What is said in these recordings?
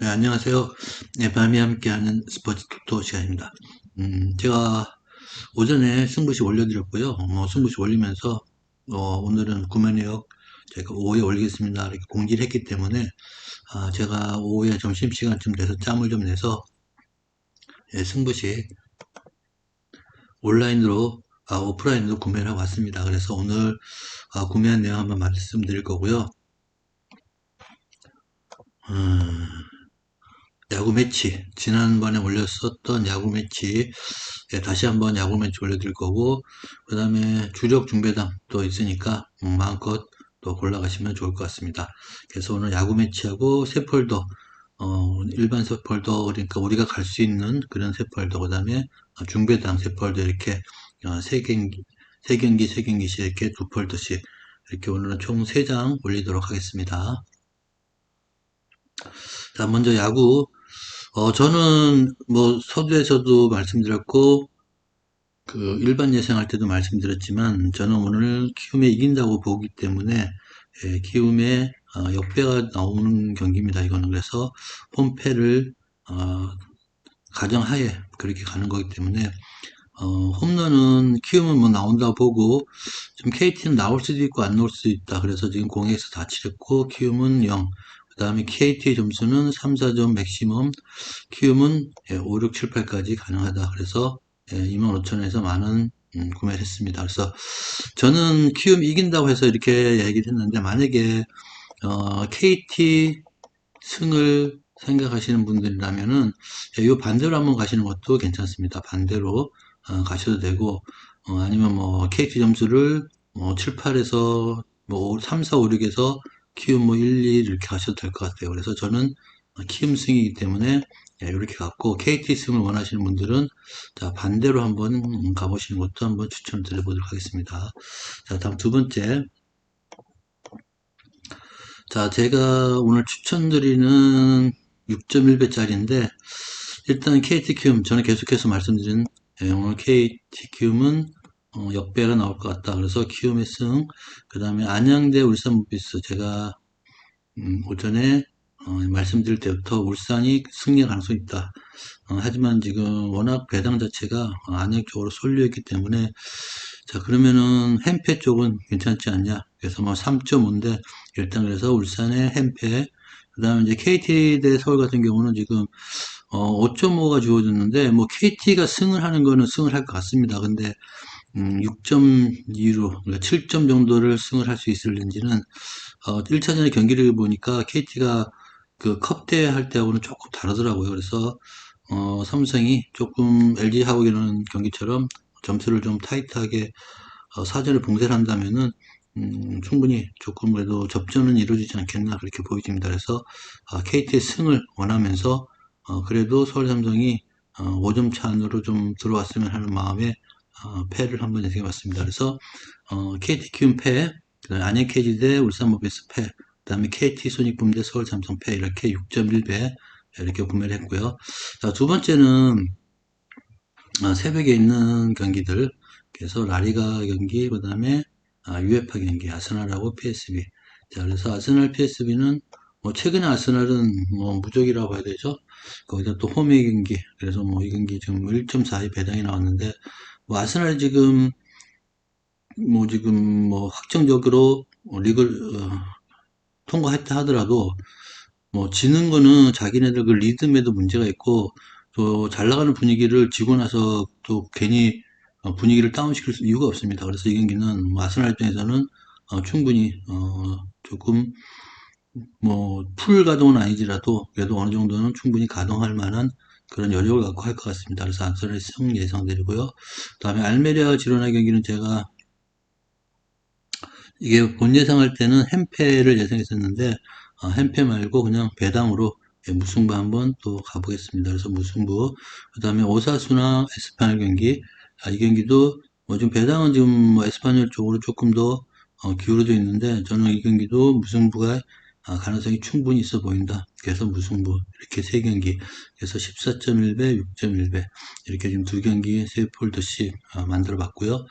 네, 안녕하세요. 네, 밤이 함께하는 스포츠 토토 시간입니다. 음, 제가 오전에 승부시 올려드렸고요. 뭐, 승부시 올리면서, 어, 오늘은 구매 내역 제가 오후에 올리겠습니다. 이렇게 공지를 했기 때문에, 아, 제가 오후에 점심시간쯤 돼서 짬을 좀 내서, 예, 승부시 온라인으로, 아, 오프라인으로 구매를 하고 왔습니다. 그래서 오늘, 아, 구매한 내용 한번 말씀드릴 거고요. 음, 야구 매치 지난번에 올렸었던 야구 매치 예, 다시 한번 야구 매치 올려드릴 거고 그 다음에 주력 중배당 또 있으니까 음, 마음껏 또 골라가시면 좋을 것 같습니다. 그래서 오늘 야구 매치하고 세 폴더 어, 일반 세 폴더 그러니까 우리가 갈 수 있는 그런 세 폴더 그 다음에 중배당 세 폴더 이렇게 어, 세 경기 세 경기 세 경기씩 이렇게 두 폴더씩 이렇게 오늘은 총세장 올리도록 하겠습니다. 자, 먼저 야구 어, 저는 뭐 서두에서도 말씀드렸고 그 일반 예상할 때도 말씀드렸지만 저는 오늘 키움에 이긴다고 보기 때문에 예, 키움에 어, 역배가 나오는 경기입니다. 이거는 그래서 홈패를 어, 가정하에 그렇게 가는 거기 때문에 어, 홈런은 키움은 뭐 나온다 보고 좀 KT는 나올 수도 있고 안 나올 수도 있다. 그래서 지금 공에서 다 칠했고 키움은 0. 그 다음에 KT의 점수는 3, 4점 맥시멈, 키움은 5, 6, 7, 8까지 가능하다. 그래서 25,000원에서 만원 음, 구매를 했습니다. 그래서 저는 키움 이긴다고 해서 이렇게 얘기를 했는데 만약에 어, KT 승을 생각하시는 분들이라면은 이 반대로 한번 가시는 것도 괜찮습니다. 반대로 어, 가셔도 되고 어, 아니면 뭐 KT 점수를 뭐 7, 8에서 뭐 3, 4, 5, 6에서 키움 뭐 1, 2 이렇게 가셔도 될 것 같아요. 그래서 저는 키움 승이기 때문에 이렇게 갔고 KT 승을 원하시는 분들은 자 반대로 한번 가보시는 것도 한번 추천을 드려 보도록 하겠습니다. 자 다음 두 번째 자 제가 오늘 추천드리는 6.1배짜리인데 일단 KT 키움 저는 계속해서 말씀드린 예, 오늘 KT 키움은 어, 역배가 나올 것 같다. 그래서 키움의 승, 그 다음에 안양대 울산 무비스 제가 음, 오전에 어, 말씀드릴 때부터 울산이 승리 가능성이 있다. 어, 하지만 지금 워낙 배당 자체가 안양 쪽으로 쏠려 있기 때문에 자 그러면은 햄페 쪽은 괜찮지 않냐? 그래서 뭐 3.5인데 일단 그래서 울산의 햄페 그 다음에 이제 KT 대 서울 같은 경우는 지금 어, 5.5가 주어졌는데 뭐 KT가 승을 하는 거는 승을 할 것 같습니다. 근데 음, 6.2로, 그러니까 7점 정도를 승을 할 수 있을는지는, 어, 1차전의 경기를 보니까 KT가 그 컵대 할 때하고는 조금 다르더라고요. 그래서, 어, 삼성이 조금 LG하고 이런 경기처럼 점수를 좀 타이트하게, 어, 사전에 봉쇄를 한다면은, 음, 충분히 조금 그래도 접전은 이루어지지 않겠나 그렇게 보여집니다. 그래서, 어, KT의 승을 원하면서, 어, 그래도 서울 삼성이, 어, 5점 차 안으로 좀 들어왔으면 하는 마음에 어, 패를 한번 예상해 봤습니다. 그래서 어, KT 키움 패, 안양 KG 대 울산 모비스 패, 그 다음에 KT 소닉붐 대 서울 삼성 패 이렇게 6.1배 이렇게 구매를 했고요. 자, 두 번째는 어, 새벽에 있는 경기들 그래서 라리가 경기 그 다음에 아, UEFA 경기 아스날하고 PSV 자 그래서 아스날 PSV는 뭐 최근에 아스날은 뭐 무적이라고 봐야 되죠. 거기다 또 홈의 경기 그래서 뭐 이 경기 지금 1.42 배당이 나왔는데 뭐 아스날 지금 뭐 지금 뭐 확정적으로 리그를 어, 통과했다 하더라도 뭐 지는 거는 자기네들 그 리듬에도 문제가 있고 또 잘 나가는 분위기를 지고 나서 또 괜히 어, 분위기를 다운시킬 이유가 없습니다. 그래서 이 경기는 뭐 아스날 입장에서는 어, 충분히 어, 조금 뭐 풀 가동은 아니지라도 그래도 어느 정도는 충분히 가동할 만한 그런 여력을 갖고 할 것 같습니다. 그래서 안선의 승 예상드리고요. 그 다음에 알메리아 지로나 경기는 제가 이게 본 예상할 때는 햄페를 예상했었는데 어, 햄페 말고 그냥 배당으로 예, 무승부 한번 또 가보겠습니다. 그래서 무승부 그 다음에 오사수나 에스파뇰 경기 아, 이 경기도 뭐 지금 배당은 지금 뭐 에스파뇰 쪽으로 조금 더 어, 기울어져 있는데 저는 이 경기도 무승부가 아, 가능성이 충분히 있어 보인다. 그래서 무승부 이렇게 세 경기 그래서 14.1배, 6.1배 이렇게 지금 두 경기 세 폴더씩 아, 만들어 봤고요.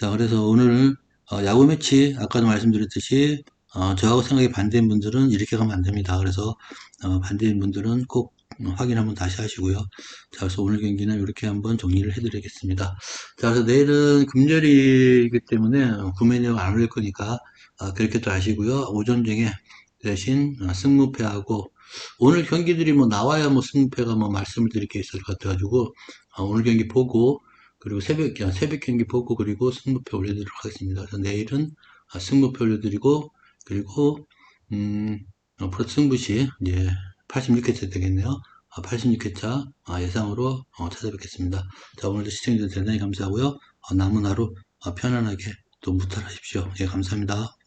자 그래서 오늘 어, 야구 매치 아까도 말씀드렸듯이 어, 저하고 생각이 반대인 분들은 이렇게 가면 안 됩니다. 그래서 어, 반대인 분들은 꼭 확인 한번 다시 하시고요. 자, 그래서 오늘 경기는 이렇게 한번 정리를 해드리겠습니다. 자, 그래서 내일은 금요일이기 때문에 구매 내용 안 올릴 거니까 어, 그렇게 또 아시고요. 오전 중에 대신 어, 승무패하고 오늘 경기들이 뭐 나와야 뭐 승무패가 뭐 말씀을 드릴 게 있을 것 같아가지고 어, 오늘 경기 보고 그리고 새벽 새벽 경기 보고 그리고 승무패 올려드리도록 하겠습니다. 그래서 내일은 아, 승무패 올려드리고 그리고 음, 어, 승부시 이제 86회차 되겠네요. 86회차 예상으로 어, 찾아뵙겠습니다. 자 오늘도 시청해주셔서 대단히 감사하고요. 어, 남은 하루 어, 편안하게 또 무탈하십시오. 예 감사합니다.